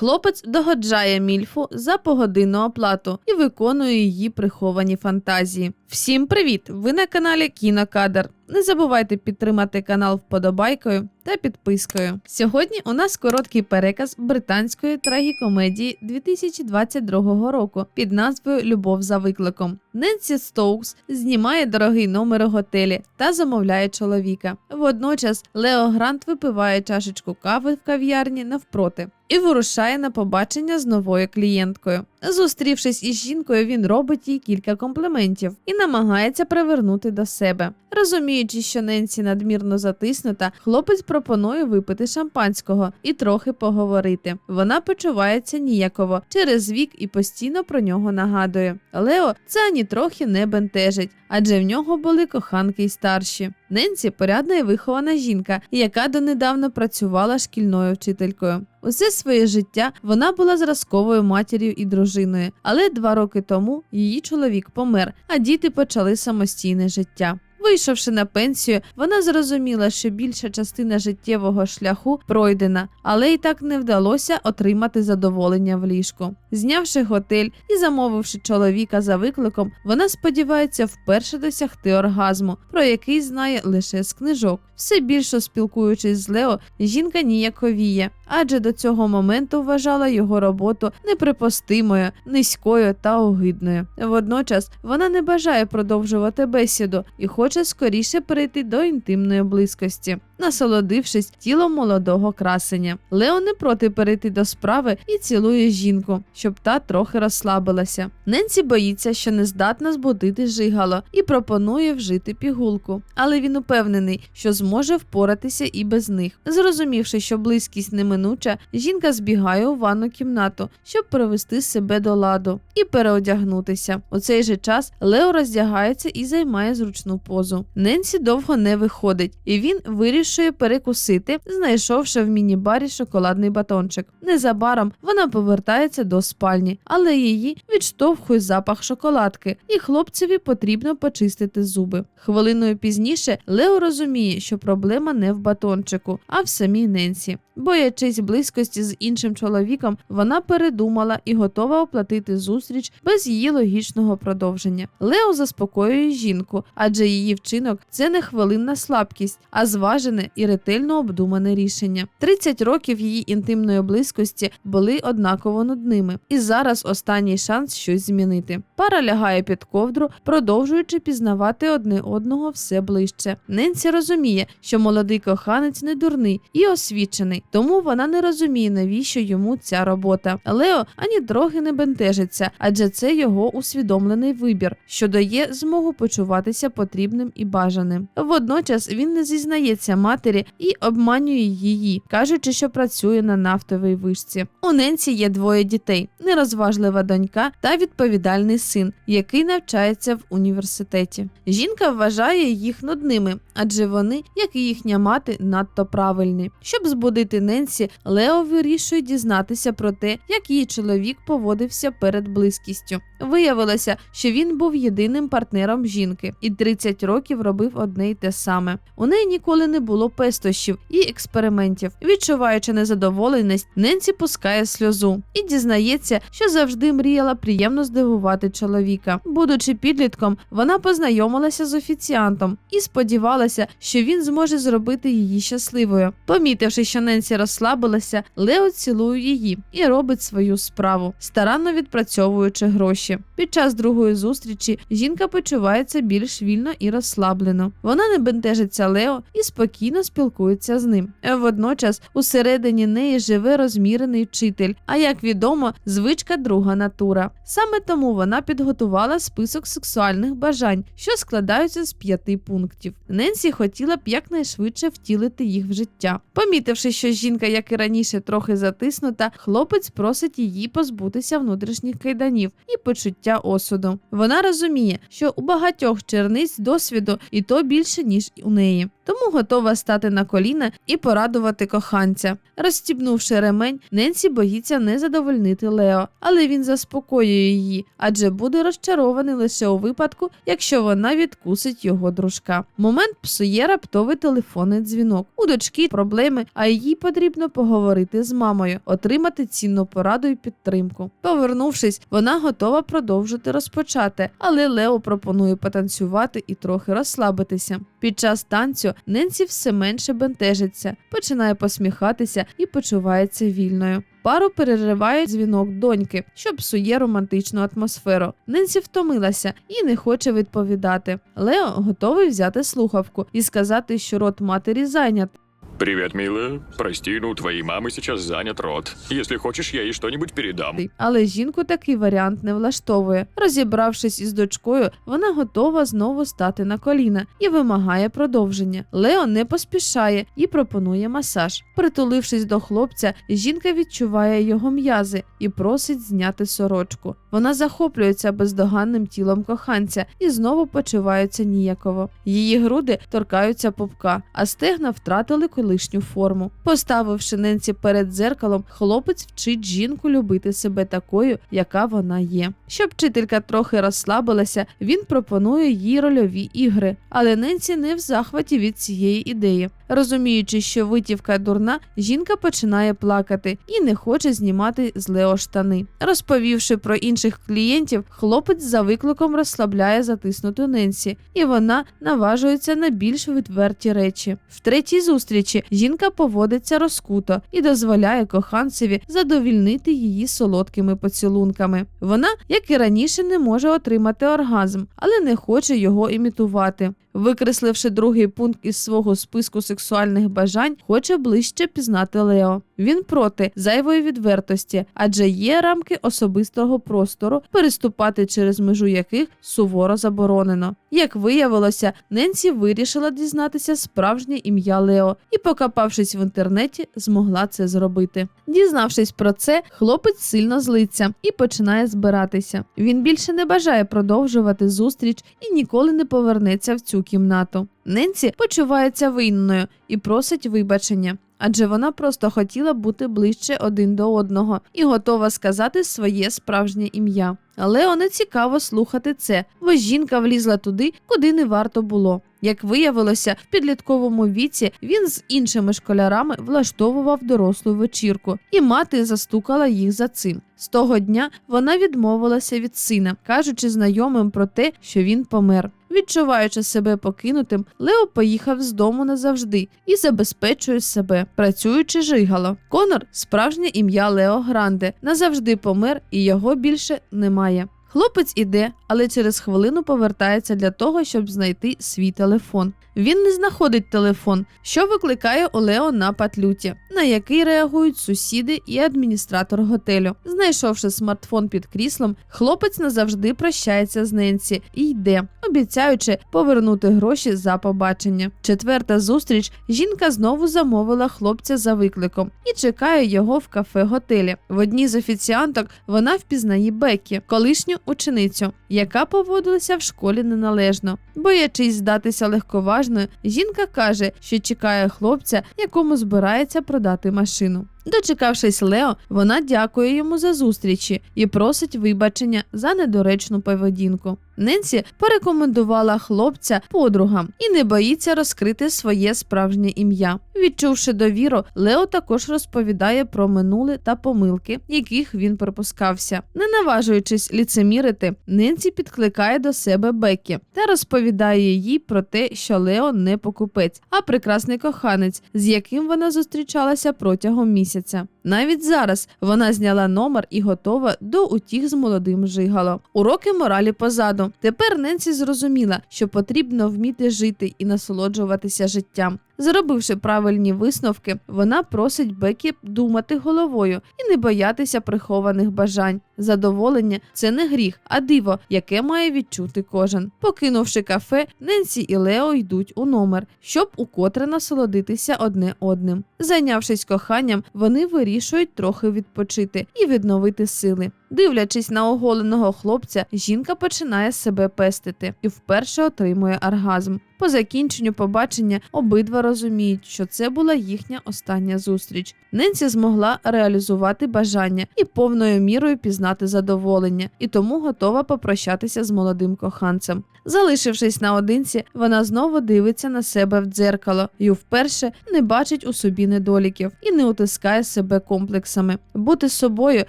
Хлопець догоджає мільфу за погодинну оплату і виконує її приховані фантазії. Всім привіт! Ви на каналі Кінокадр. Не забувайте підтримати канал вподобайкою та підпискою. Сьогодні у нас короткий переказ британської трагікомедії 2022 року під назвою Любов за викликом. Ненсі Стоукс знімає дорогий номер у готелі та замовляє чоловіка. Водночас Лео Грант випиває чашечку кави в кав'ярні навпроти. І вирушає на побачення з новою клієнткою. Зустрівшись із жінкою, він робить їй кілька компліментів і намагається привернути до себе. Розуміючи, що Ненсі надмірно затиснута, хлопець пропонує випити шампанського і трохи поговорити. Вона почувається ніяково через вік і постійно про нього нагадує. Лео це ані трохи не бентежить, адже в нього були коханки й старші. Ненсі порядна і вихована жінка, яка донедавна працювала шкільною вчителькою. Усе своє життя вона була зразковою матір'ю і дружиною, але два роки тому її чоловік помер, а діти почали самостійне життя. Вийшовши на пенсію, вона зрозуміла, що більша частина життєвого шляху пройдена, але й так не вдалося отримати задоволення в ліжку. Знявши готель і замовивши чоловіка за викликом, вона сподівається вперше досягти оргазму, про який знає лише з книжок. Все більше спілкуючись з Лео, жінка ніяковіє, адже до цього моменту вважала його роботу неприпустимою, низькою та огидною. Водночас вона не бажає продовжувати бесіду і хоче скоріше перейти до інтимної близькості. Насолодившись тілом молодого красення, Лео не проти перейти до справи і цілує жінку, щоб та трохи розслабилася. Ненсі боїться, що не здатна збудити жигало, і пропонує вжити пігулку, але він упевнений, що зможе впоратися і без них. Зрозумівши, що близькість неминуча, жінка збігає у ванну кімнату, щоб привести себе до ладу і переодягнутися. У цей же час Лео роздягається і займає зручну позу. Ненсі довго не виходить, і він вирішує перекусити, знайшовши в міні-барі шоколадний батончик. Незабаром вона повертається до спальні, але її відштовхує запах шоколадки, і хлопцеві потрібно почистити зуби. Хвилиною пізніше Лео розуміє, що проблема не в батончику, а в самій Ненсі. Боячись близькості з іншим чоловіком, вона передумала і готова оплатити зустріч без її логічного продовження. Лео заспокоює жінку, адже її вчинок це не хвилинна слабкість, а зважене і ретельно обдумане рішення. 30 років її інтимної близькості були однаково нудними, і зараз останній шанс щось змінити. Пара лягає під ковдру, продовжуючи пізнавати одне одного все ближче. Ненсі розуміє, що молодий коханець не дурний і освічений, тому вона не розуміє, навіщо йому ця робота. Лео ані трохи не бентежиться, адже це його усвідомлений вибір, що дає змогу почуватися потрібним і бажаним. Водночас він не зізнається матері і обманює її, кажучи, що працює на нафтовій вишці. У Ненсі є двоє дітей: нерозважлива донька та відповідальний син, який навчається в університеті. Жінка вважає їх нудними, адже вони, як і їхня мати, надто правильні. Щоб збудити Ненсі, Лео вирішує дізнатися про те, як її чоловік поводився перед близькістю. Виявилося, що він був єдиним партнером жінки і 30 років робив одне й те саме. У неї ніколи не було пестощів і експериментів. Відчуваючи незадоволеність, Ненсі пускає сльозу і дізнається, що завжди мріяла приємно здивувати чоловіка. Будучи підлітком, вона познайомилася з офіціантом і сподівалася, що він зможе зробити її щасливою. Помітивши, що Ненсі розслабилася, Лео цілує її і робить свою справу, старанно відпрацьовуючи гроші. Під час другої зустрічі жінка почувається більш вільно і розслаблено. Вона не бентежиться Лео і спокійно спілкується з ним. Водночас усередині неї живе розмірений вчитель, а як відомо, звичка друга натура. Саме тому вона підготувала список сексуальних бажань, що складаються з п'яти пунктів. Ненсі хотіла б якнайшвидше втілити їх в життя. Помітивши, що жінка, як і раніше, трохи затиснута, хлопець просить її позбутися внутрішніх кайданів і почуття осуду. Вона розуміє, що у багатьох черниць досвіду і то більше ніж у неї. Тому готова стати на коліна і порадувати коханця. Розстібнувши ремень, Ненсі боїться не задовольнити Лео, але він заспокоює її, адже буде розчарований лише у випадку, якщо вона відкусить його дружка. Момент псує раптовий телефонний дзвінок. У дочки проблеми, а їй потрібно поговорити з мамою, отримати цінну пораду і підтримку. Повернувшись, вона готова продовжити розпочати, але Лео пропонує потанцювати і трохи розслабитися. Під час танцю Ненсі все менше бентежиться, починає посміхатися і почувається вільною. Пару перериває дзвінок доньки, що псує романтичну атмосферу. Ненсі втомилася і не хоче відповідати. Лео готовий взяти слухавку і сказати, що рот матері зайнятий. Привет, милая. Прости, но у твоей сейчас занят рот. Если хочешь, я ей что-нибудь передам. Але жінку такий варіант не влаштовує. Розібравшись із дочкою, вона готова знову стати на коліна і вимагає продовження. Лео не поспішає і пропонує масаж. Притулившись до хлопця, жінка відчуває його м'язи і просить зняти сорочку. Вона захоплюється бездоганним тілом коханця і знову почувається ніяково. Її груди торкаються пупка, а стегна втратили колишню форму. Поставивши Ненсі перед дзеркалом, хлопець вчить жінку любити себе такою, яка вона є. Щоб вчителька трохи розслабилася, він пропонує їй рольові ігри, але Ненсі не в захваті від цієї ідеї. Розуміючи, що витівка дурна, жінка починає плакати і не хоче знімати з Лео штани. Розповівши про інших клієнтів, хлопець за викликом розслабляє затиснуту Ненсі, і вона наважується на більш відверті речі. В третій зустрічі жінка поводиться розкуто і дозволяє коханцеві задовільнити її солодкими поцілунками. Вона, як і раніше, не може отримати оргазм, але не хоче його імітувати. Викресливши другий пункт із свого списку сексуальних бажань, хоче ближче пізнати Лео. Він проти зайвої відвертості, адже є рамки особистого простору, переступати через межу яких суворо заборонено. Як виявилося, Ненсі вирішила дізнатися справжнє ім'я Лео і, покопавшись в інтернеті, змогла це зробити. Дізнавшись про це, хлопець сильно злиться і починає збиратися. Він більше не бажає продовжувати зустріч і ніколи не повернеться в цю кімнату. Ненсі почувається винною і просить вибачення. Адже вона просто хотіла бути ближче один до одного і готова сказати своє справжнє ім'я. Але не цікаво слухати це, бо жінка влізла туди, куди не варто було. Як виявилося, в підлітковому віці він з іншими школярами влаштовував дорослу вечірку, і мати застукала їх за цим. З того дня вона відмовилася від сина, кажучи знайомим про те, що він помер. Відчуваючи себе покинутим, Лео поїхав з дому назавжди і забезпечує себе, працюючи жигало. Конор справжнє ім'я Лео Гранде, назавжди помер, і його більше немає. Хлопець іде, але через хвилину повертається для того, щоб знайти свій телефон. Він не знаходить телефон, що викликає у Лео напад люті, на який реагують сусіди і адміністратор готелю. Знайшовши смартфон під кріслом, хлопець назавжди прощається з Ненсі і йде, обіцяючи повернути гроші за побачення. Четверта зустріч жінка знову замовила хлопця за викликом і чекає його в кафе готелі. В одній з офіціанток вона впізнає Бекі, колишню ученицю, яка поводилася в школі неналежно. Боячись здатися легковажною, жінка каже, що чекає хлопця, якому збирається продати машину. Дочекавшись Лео, вона дякує йому за зустрічі і просить вибачення за недоречну поведінку. Ненсі порекомендувала хлопця подругам і не боїться розкрити своє справжнє ім'я. Відчувши довіру, Лео також розповідає про минуле та помилки, яких він припускався. Не наважуючись ліцемірити, Ненсі підкликає до себе Бекі та розповідає їй про те, що Лео не покупець, а прекрасний коханець, з яким вона зустрічалася протягом місяця місяця. Навіть зараз вона зняла номер і готова до утіх з молодим жигало. Уроки моралі позаду. Тепер Ненсі зрозуміла, що потрібно вміти жити і насолоджуватися життям. Зробивши правильні висновки, вона просить Бекі думати головою і не боятися прихованих бажань. Задоволення це не гріх, а диво, яке має відчути кожен. Покинувши кафе, Ненсі і Лео йдуть у номер, щоб укотре насолодитися одне одним. Зайнявшись коханням, вони вирішують трохи відпочити і відновити сили. Дивлячись на оголеного хлопця, жінка починає себе пестити і вперше отримує оргазм. По закінченню побачення обидва розуміють, що це була їхня остання зустріч. Ненсі змогла реалізувати бажання і повною мірою пізнати задоволення, і тому готова попрощатися з молодим коханцем. Залишившись наодинці, вона знову дивиться на себе в дзеркало і вперше не бачить у собі недоліків і не утискає себе комплексами. Бути собою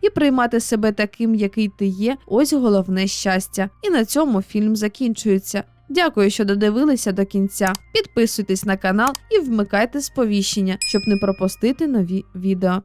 і приймати себе таким, який ти є, ось головне щастя. І на цьому фільм закінчується. Дякую, що додивилися до кінця. Підписуйтесь на канал і вмикайте сповіщення, щоб не пропустити нові відео.